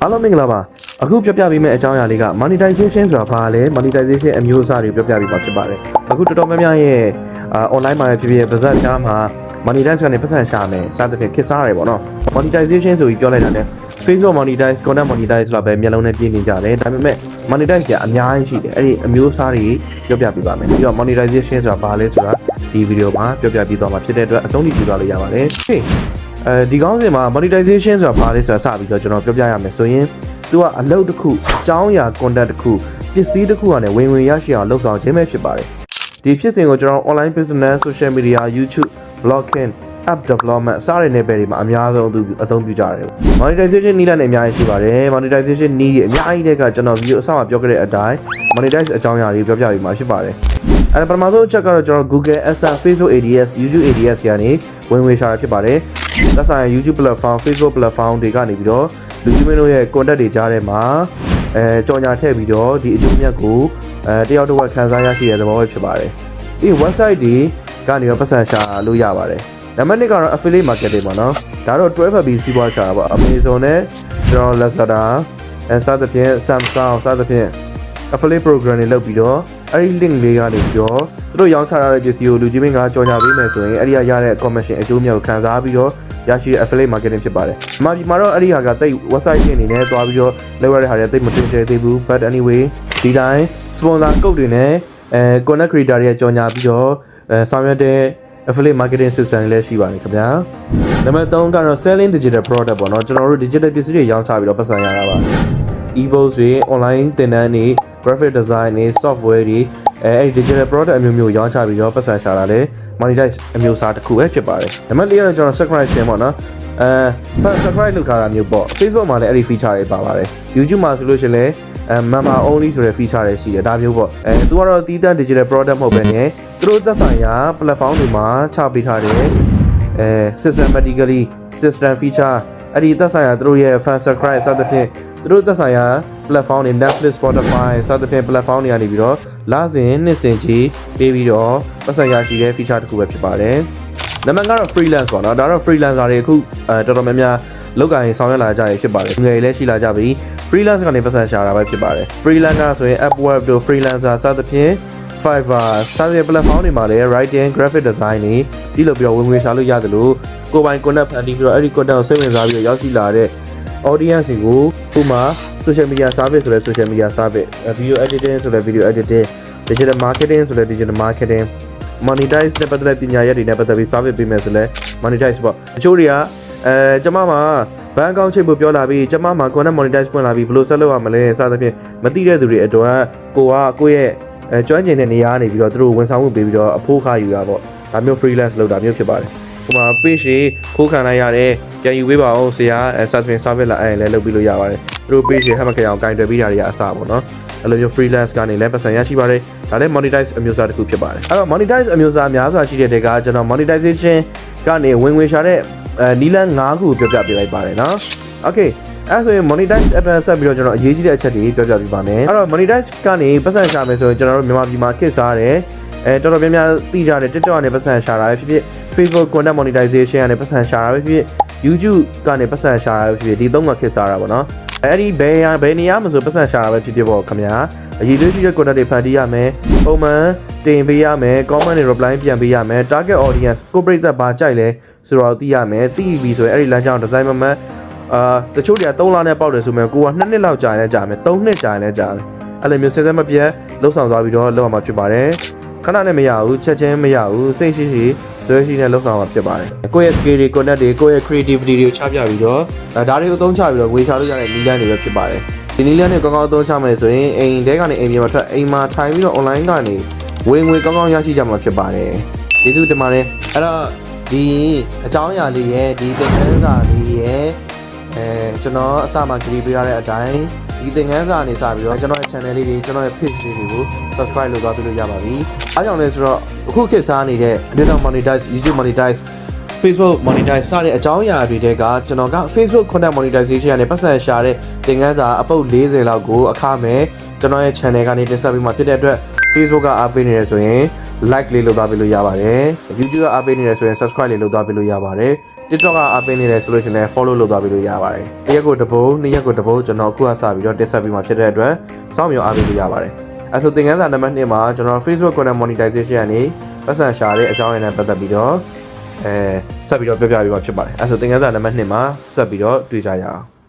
အားလုံးမင်္ဂလာပါအခုပြောပြပေးမယ့်အကြောင်းအရာလေးက monetization ဆိုတာဘာလဲ monetization အမျိုးအစားတွေပြောပြပေးမှာဖြစ်ပါတယ်အခုတော်တော်များများရဲ့အာ online မှာဖြစ်ဖြစ်ပါဇက်ချားမှာ monetize ကနေပတ်စံရှာမယ်စသဖြင့်ခက်စားရတယ်ပေါ့နော် monetization ဆိုပြီးပြောလိုက်တာ ਨੇ Facebook monetize content monetize ဆိုတာပဲမျက်လုံးနဲ့ပြင်းနေကြတယ်ဒါပေမဲ့ monetize ကအများကြီးရှိတယ်အဲ့ဒီအမျိုးအစားတွေပြောပြပေးပါမယ်ပြီးတော့ monetization ဆိုတာဘာလဲဆိုတာဒီဗီဒီယိုမှာပြောပြပေးသွားမှာဖြစ်တဲ့အတွက်အဆုံးထိကြည့်သွားလို့ရပါတယ် Okay အဲဒီကောင်းစဉ်မှာ monetization ဆိုတာဘာလဲဆိုတာစပြီးတော့ကျွန်တော်ပြောပြရမယ်ဆိုရင်သူကအလုပ်တစ်ခုအကြောင်းအရာ content တစ်ခုပစ္စည်းတစ်ခုကနေဝင်ဝင်ရရှိအောင်လှုပ်ဆောင်ခြင်းပဲဖြစ်ပါတယ်ဒီဖြစ်စဉ်ကိုကျွန်တော် online business social media YouTube blogging app development စတဲ့ level တွေမှာအများဆုံးအသုံးပြုကြတယ် monetization နည်းလမ်းတွေအများကြီးရှိပါတယ် monetization နည်းတွေအများကြီးတဲ့ကကျွန်တော် video အစမှာပြောခဲ့တဲ့အတိုင်း monetize အကြောင်းအရာတွေပြောပြပေးမှာဖြစ်ပါတယ်အဲပထမဆုံးအချက်ကတော့ကျွန်တော် Google AdSense Facebook ADS YouTube ADS ကနေဝင်ဝင်ရှာတာဖြစ်ပါတယ် သက်ဆိုင်ရာ YouTube platform Facebook platform တွေကနေပြီးတော့လူကြီးမင်းတို့ရဲ့ content တွေကြားထဲမှာအဲကြော်ညာထည့်ပြီးတော့ဒီအကျိုးမြတ်ကိုအဲတယောက်တစ်ဝက်ခံစားရရှိတဲ့သဘောပဲဖြစ်ပါတယ်ဒီ website တွေကနေတော့ပတ်စံရှာလို့ရပါတယ်နံပါတ်1ကတော့ affiliate marketing ပါနော်ဒါတော့ 12FB စီးပွားရှာတာပေါ့ Amazon နဲ့ကျွန်တော် Lazada အဲစသဖြင့် Samsung စသဖြင့် affiliate program တွေလုပ်ပြီးတော့အဲ့ဒီ link လေးကနေပြီးတော့သူတို့ရောင်းချရတဲ့ပစ္စည်းကိုလူကြီးမင်းကကြော်ညာပေးမယ်ဆိုရင်အဲ့ဒီကရတဲ့ commission အကျိုးမြတ်ကိုခံစားပြီးတော့ ရရှိတဲ့ affiliate marketing ဖြစ်ပါတယ်။ဒီမှာဒီမှာတော့အဲ့ဒီဟာကတိတ် website ချင်းအနေနဲ့တွားပြီးတော့လုပ်ရတဲ့ဟာတွေတိတ်မတင်ကျသေးဘူး but anyway ဒီတိုင်း sponsor code တွေနဲ့အဲ connect creator တွေကြော်ညာပြီးတော့အဲဆောင်ရွက်တဲ့ affiliate marketing system တွေလည်းရှိပါတယ်ခင်ဗျာ။နံပါတ်3ကတော့ selling digital product ပေါ့နော်ကျွန်တော်တို့ digital ပစ္စည်းတွေရောင်းချပြီးတော့ပတ်စံရတာပါ။ e-books တွေ online သင်တန်းတွေ graphic design တွေ software တွေအဲအဲ့ဒီ digital product အမျိုးမျိုးရောင်းချပြီးတော့ပတ်စံရှာတာလေ monetize အမျိုးအစားတစ်ခုပဲဖြစ်ပါတယ်။နံပါတ်4ကတော့ကျွန်တော် subscribe ရှင်ပေါ့နော်။အဲ fan subscribe လုပ်ထားတာမျိုးပေါ့ Facebook မှာလည်းအဲ့ဒီ feature တွေပါပါတယ်။ YouTube မှာဆိုလို့ရှိရင်လည်းအဲ member only ဆိုတဲ့ feature တွေရှိတယ်ဒါမျိုးပေါ့အဲသူကတော့တီးတန့် digital product မဟုတ်ဘဲနဲ့သူတို့သက်ဆိုင်ရာ platform တွေမှာချပေးထားတယ်အဲ systematically system feature အဲ့ဒီသက်ဆိုင်ရာသူတို့ရဲ့ fan subscribe စသဖြင့်သူတို့သက်ဆိုင်ရာ platform တွေ Netflix Spotify စသဖြင့် platform တွေကနေပြီးတော့လစဉ်နှစ်စဉ်ကြီးပေးပြီးတော့ပတ်စံရရှိတဲ့ feature တစ်ခုပဲဖြစ်ပါတယ်နံပါတ်ကတော့ freelance ပေါ့နော်ဒါတော့ freelancer တွေအခုအဲတော်တော်များများလောက်ကိုင်ဆောင်ရွက်လာကြရဖြစ်ပါတယ်ငွေလည်းရှိလာကြပြီ freelance ကနေပတ်စံရှာတာပဲဖြစ်ပါတယ် freelancer ဆိုရင် Upwork တို့ freelancer စသဖြင့် Fiverr စတဲ့ platform တွေမှာလည်း writing graphic design တွေဒီလိုပြီးတော့ဝင်ငွေရှာလို့ရတယ်လို့ကိုယ်ပိုင် content ဖန်တီးပြီးတော့အဲ့ဒီ content ကိုစိတ်ဝင်စားပြီးတော့ရောက်ရှိလာတဲ့ audience တွေကိုဥပမာ social media service ဆိုတဲ့ social media service video editing ဆိုတဲ့ video editing digital marketing ဆိုတဲ့ digital marketing monetize နဲ့ပတ်သက်တဲ့ပညာရပ်တွေနဲ့ပတ်သက်ပြီး service ပေးမယ်ဆိုလဲ monetize ပေါ့တချို့တွေကအဲကျွန်မမှာဘဏ်အကောင့်ချိန်ဖို့ပြောလာပြီးကျွန်မမှာ content monetize ပွင့်လာပြီးဘယ်လိုဆက်လုပ်ရမလဲစသဖြင့်မသိတဲ့သူတွေအတွက်ကိုကကိုယ့်ရဲ့အဲကျွမ်းကျင်တဲ့နေရာကနေပြီးတော့သူတို့ဝန်ဆောင်မှုပေးပြီးတော့အဖိုးခါယူတာပေါ့ဒါမျိုး freelance လုပ်တာမျိုးဖြစ်ပါတယ် ဟိုမှာ page တွေခိုးခံလိုက်ရတယ်ပြန်ယူပေးပါအောင်ဆရာအဲစသဖြင့် service လာအဲလည်းလုပ်ပြီးလို့ရပါတယ်သူတို့ page တွေဟမ်မခေအောင်ကင်တွယ်ပြီးတာတွေကအစားပေါ့နော်အဲ့လိုမျိုး freelance ကနေလည်းပတ်စံရရှိပါတယ်ဒါလည်း monetize အမျိုးအစားတစ်ခုဖြစ်ပါတယ်အဲ့တော့ monetize အမျိုးအစားများစွာရှိတဲ့တဲကကျွန်တော် monetization ကနေဝင်ငွေရှာတဲ့အဲနီလန်း၅ခုကိုပြောပြပေးလိုက်ပါတယ်နော် okay အဲ့ဆိုရင် monetize advance ဆက်ပြီးတော့ကျွန်တော်အရေးကြီးတဲ့အချက်တွေပြောပြပေးပါမယ်အဲ့တော့ monetize ကနေပတ်စံရှာမယ်ဆိုရင်ကျွန်တော်တို့မြန်မာပြည်မှာခက်စားတယ် အဲတော်တော်များများသိကြတယ် TikTok ကနေပတ်စံရှာတာပဲဖြစ်ဖြစ် Facebook content monetization ကနေပတ်စံရှာတာပဲဖြစ်ဖြစ် YouTube ကနေပတ်စံရှာတာပဲဖြစ်ဖြစ်ဒီသုံးကခက်စားတာပေါ့နော်အဲ့ဒီဘယ်ရဘယ်နေရာမှာဆိုပတ်စံရှာတာပဲဖြစ်ဖြစ်ပေါ့ခင်ဗျာအရေးကြီးတဲ့ content တွေဖန်တီးရမယ်ပုံမှန်တင်ပေးရမယ် comment တွေ reply ပြန်ပေးရမယ် target audience corporate ဘာကြိုက်လဲဆိုတော့သိရမယ်သိပြီဆိုရင်အဲ့ဒီလမ်းကြောင်း design မမှန်အာတချို့တွေက3လနဲ့ပေါက်တယ်ဆိုမှကိုက2နှစ်လောက်ကြာရင်လည်းကြာမယ်3နှစ်ကြာရင်လည်းကြာမယ်အဲ့လိုမျိုးစစမပြတ်လှုပ်ဆောင်သွားပြီးတော့လုပ်အောင်မှာဖြစ်ပါတယ် ခဏနဲ့မရဘူးချက်ချင်းမရဘူးစိတ်ရှိရှိဇွဲရှိနဲ့လှုပ်ဆောင်မှာဖြစ်ပါတယ်ကိုယ့်ရဲ့ skill တွေ content တွေကိုယ့်ရဲ့ creativity တွေကိုချပြပြီးတော့ဒါတွေကိုအသုံးချပြီးတော့ငွေချလို့ရတဲ့နည်းလမ်းတွေပဲဖြစ်ပါတယ်ဒီနည်းလမ်းတွေကောင်းကောင်းအသုံးချမယ်ဆိုရင်အိမ်တဲကနေအိမ်ပြင်မှာထွက်အိမ်မှာထိုင်ပြီးတော့ online ကနေဝင်ငွေကောင်းကောင်းရရှိကြမှာဖြစ်ပါတယ်ကျေးဇူးတင်ပါတယ်အဲ့တော့ဒီအကြောင်းအရာလေးရဲ့ဒီသင်ခန်းစာလေးရဲ့အဲကျွန်တော်အစမှကြည့်ပေးရတဲ့အတိုင်း ဒီသင်ခန်းစာအနေစပြီးတော့ကျွန်တော်ရဲ့ channel လေးတွေကျွန်တော်ရဲ့ page လေးတွေကို subscribe လုပ်သွားပေးလို့ရပါပြီ။အားကြောင့်လဲဆိုတော့အခုခေတ်စားနေတဲ့ data monetize YouTube monetize Facebook monetize စတဲ့အကြောင်းအရာတွေတဲကကျွန်တော်က Facebook content monetization နဲ့ပတ်စံရှာတဲ့သင်ခန်းစာအပုတ်40လောက်ကိုအခမဲ့ကျွန်တော်ရဲ့ channel ကနေတင်ဆက်ပေးမှာဖြစ်တဲ့အတွက် Facebook ကအားပေးနေရဆိုရင် like လေးလုပ်သွားပေးလို့ရပါတယ် YouTube ကအားပေးနေရဆိုရင် subscribe လေးလုပ်သွားပေးလို့ရပါတယ် TikTok ကအားပေးနေတယ်ဆိုလို့ရှိရင်လည်း follow လုပ်သွားပြီးလို့ရပါတယ်။တစ်ရက်ကိုတစ်ပုတ်နှစ်ရက်ကိုတစ်ပုတ်ကျွန်တော်အခုကစပြီးတော့တက်ဆက်ပြီးမှဖြစ်တဲ့အတွက်စောင့်မျှော်အားပေးလို့ရပါတယ်။အဲဆိုသင်ခန်းစာနံပါတ်2မှာကျွန်တော် Facebook content monetization ကနေပတ်စံရှာတဲ့အကြောင်းအရာနဲ့ပတ်သက်ပြီးတော့အဲဆက်ပြီးတော့ပြောပြပေးမှာဖြစ်ပါတယ်။အဲဆိုသင်ခန်းစာနံပါတ်2မှာဆက်ပြီးတော့တွေ့ကြရအောင်။